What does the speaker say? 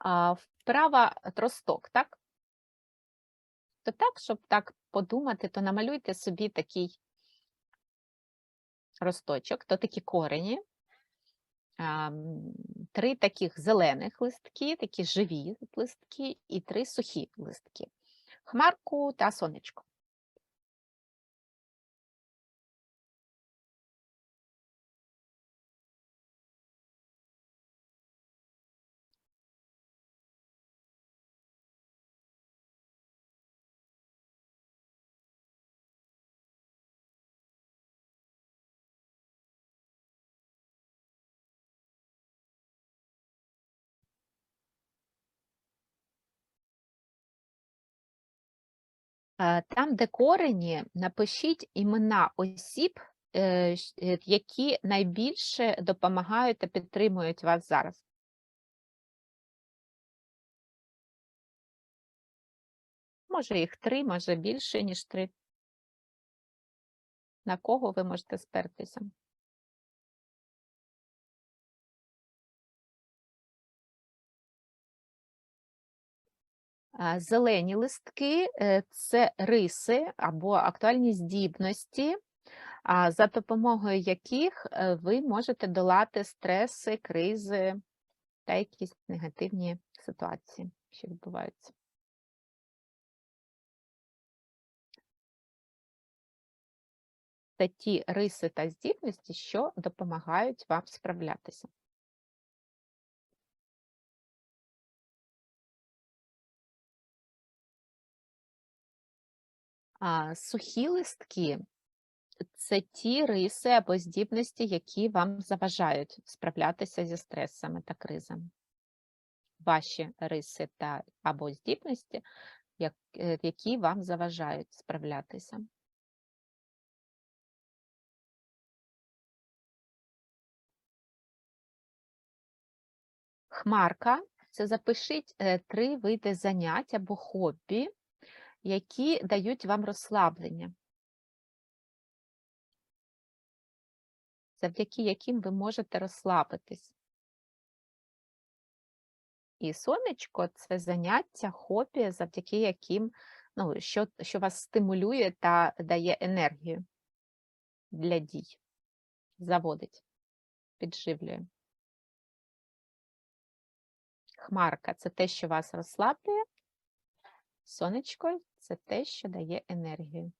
Вправа тросток, так? То так, щоб так подумати, то намалюйте собі такий росточок, то такі корені, три таких зелених листки, такі живі листки, і три сухі листки. Хмарку та сонечко. Там, де корені, напишіть імена осіб, е, е, які найбільше допомагають та підтримують вас зараз. Може, їх три, може більше, ніж три. На кого ви можете спертися? Зелені листки е, це риси або актуальні здібності, за допомогою яких е, ви можете долати стреси, кризи та якісь негативні ситуації, що відбуваються. Це ті риси та здібності, що допомагають вам справлятися. А сухі листки це ті риси або здібності, які вам заважають справлятися зі стресами та кризами. Ваші риси та або здібності, е, які вам заважають справлятися. Хмарка це запишіть е, три види занять або хобі, які дають вам розслаблення, завдяки яким ви можете розслабитись. І сонечко це заняття, хобі, завдяки яким, ну, що, що вас стимулює та дає енергію для дій, заводить, підживлює. Хмарка це те, що вас розслаблює, сонечко це те, що дає енергію.